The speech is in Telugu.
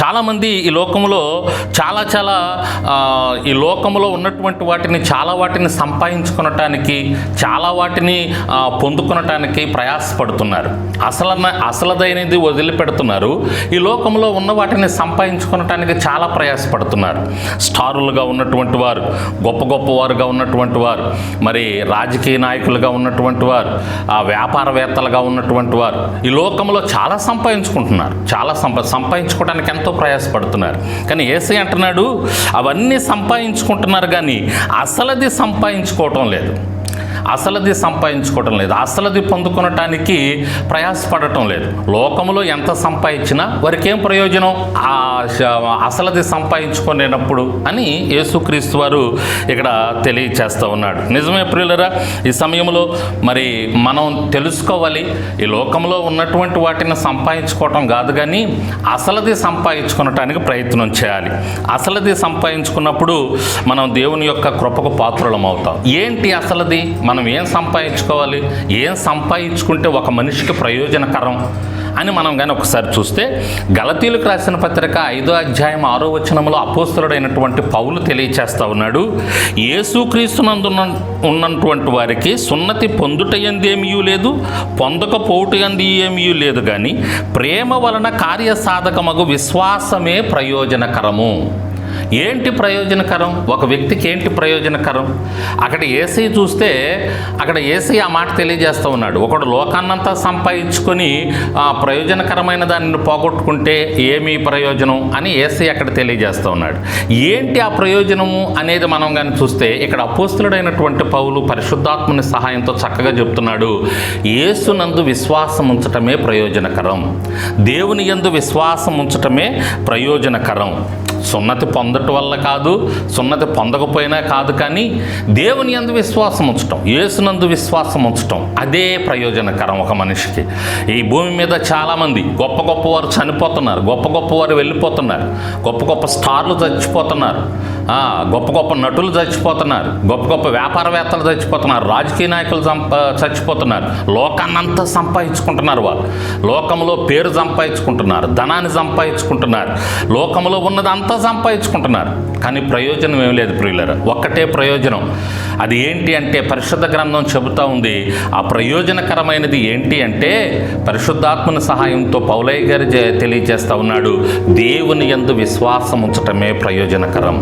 చాలామంది ఈ లోకంలో చాలా చాలా ఈ లోకంలో ఉన్నటువంటి వాటిని చాలా వాటిని సంపాదించుకునటానికి చాలా వాటిని పొందుకునటానికి ప్రయాసపడుతున్నారు. అసల అసలదైనది వదిలిపెడుతున్నారు. ఈ లోకంలో ఉన్న వాటిని సంపాదించుకునటానికి చాలా ప్రయాసపడుతున్నారు. స్టారులుగా ఉన్నటువంటి వారు గొప్ప గొప్ప వారుగా ఉన్నటువంటి వారు మరి రాజకీయ నాయకులుగా ఉన్నటువంటి వారు వ్యాపారవేత్తలుగా ఉన్నటువంటి వారు ఈ లోకంలో చాలా సంపాదించుకుంటున్నారు. చాలా సంపా సంపాదించుకోవడానికి ఎంత ప్రయాసపడుతున్నారు. కానీ ఏసీ అంటున్నాడు అవన్నీ సంపాదించుకుంటున్నారు కానీ అసలది సంపాదించుకోవటం లేదు. అసలది సంపాదించుకోవటం లేదు అసలది పొందుకొనటానికి ప్రయాసపడటం లేదు. లోకంలో ఎంత సంపాదించినా వారికి ఏం ప్రయోజనం? ఆ అసలది సంపాదించుకునేటప్పుడు అని యేసుక్రీస్తు వారు ఇక్కడ తెలియచేస్తూ ఉన్నాడు. నిజమే ప్రియులరా ఈ సమయంలో మరి మనం తెలుసుకోవాలి ఈ లోకంలో ఉన్నటువంటి వాటిని సంపాదించుకోవటం కాదు కానీ అసలది సంపాదించుకునటానికి ప్రయత్నం చేయాలి. అసలది సంపాదించుకున్నప్పుడు మనం దేవుని యొక్క కృపకు పాత్రలం అవుతాం ఏంటి అసలది? మన మనం ఏం సంపాదించుకోవాలి? ఏం సంపాదించుకుంటే ఒక మనిషికి ప్రయోజనకరం అని మనం కానీ ఒకసారి చూస్తే గలతీలకు రాసిన పత్రిక ఐదో అధ్యాయం ఆరో వచనంలో అపోస్తుడైనటువంటి పౌలు తెలియచేస్తా ఉన్నాడు యేసుక్రీస్తునందున్న ఉన్నటువంటి వారికి సున్నతి పొందుట ఎందేమీ లేదు పొందకపోవుట ఎందు ఏమీ లేదు కానీ ప్రేమ వలన కార్యసాధకమగు విశ్వాసమే ప్రయోజనకరము. ఏంటి ప్రయోజనకరం? ఒక వ్యక్తికి ఏంటి ప్రయోజనకరం? అక్కడ ఏసీ చూస్తే అక్కడ ఏసీ ఆ మాట తెలియజేస్తూ ఉన్నాడు. ఒకడు లోకాన్నంతా సంపాదించుకొని ఆ ప్రయోజనకరమైన దానిని పోగొట్టుకుంటే ఏమీ ప్రయోజనం అని ఏసీ అక్కడ తెలియజేస్తూ ఉన్నాడు. ఏంటి ఆ ప్రయోజనము అనేది మనం కానీ చూస్తే ఇక్కడ అపోస్తులుడైనటువంటి పౌలు పరిశుద్ధాత్మని సహాయంతో చక్కగా చెప్తున్నాడు. ఏసునందు విశ్వాసం ఉంచటమే ప్రయోజనకరం. దేవుని యందు విశ్వాసం ఉంచటమే ప్రయోజనకరం. సున్నతి పొందటం వల్ల కాదు సున్నతి పొందకపోయినా కాదు కానీ దేవుని అందు విశ్వాసం ఉంచటం యేసునందు విశ్వాసం ఉంచటం అదే ప్రయోజనకరం ఒక మనిషికి. ఈ భూమి మీద చాలామంది గొప్ప గొప్ప వారు చనిపోతున్నారు గొప్ప గొప్ప వారు వెళ్ళిపోతున్నారు గొప్ప గొప్ప స్టార్లు చచ్చిపోతున్నారు. గొప్ప గొప్ప నటులు చచ్చిపోతున్నారు. గొప్ప గొప్ప వ్యాపారవేత్తలు చచ్చిపోతున్నారు. రాజకీయ నాయకులు సంప చచ్చిపోతున్నారు. లోకాన్నంతా సంపాదించుకుంటున్నారు వాళ్ళు. లోకంలో పేరు సంపాదించుకుంటున్నారు. ధనాన్ని సంపాదించుకుంటున్నారు. లోకంలో ఉన్నదంతా సంపాదించుకుంటున్నారు. కానీ ప్రయోజనం ఏం లేదు ప్రియులరా. ఒక్కటే ప్రయోజనం. అది ఏంటి అంటే పరిశుద్ధ గ్రంథం చెబుతూ ఉంది ఆ ప్రయోజనకరమైనది ఏంటి అంటే పరిశుద్ధాత్మని సహాయంతో పౌలయ్య గారు తెలియజేస్తూ ఉన్నాడు దేవుని ఎందు విశ్వాసం ఉంచటమే ప్రయోజనకరం.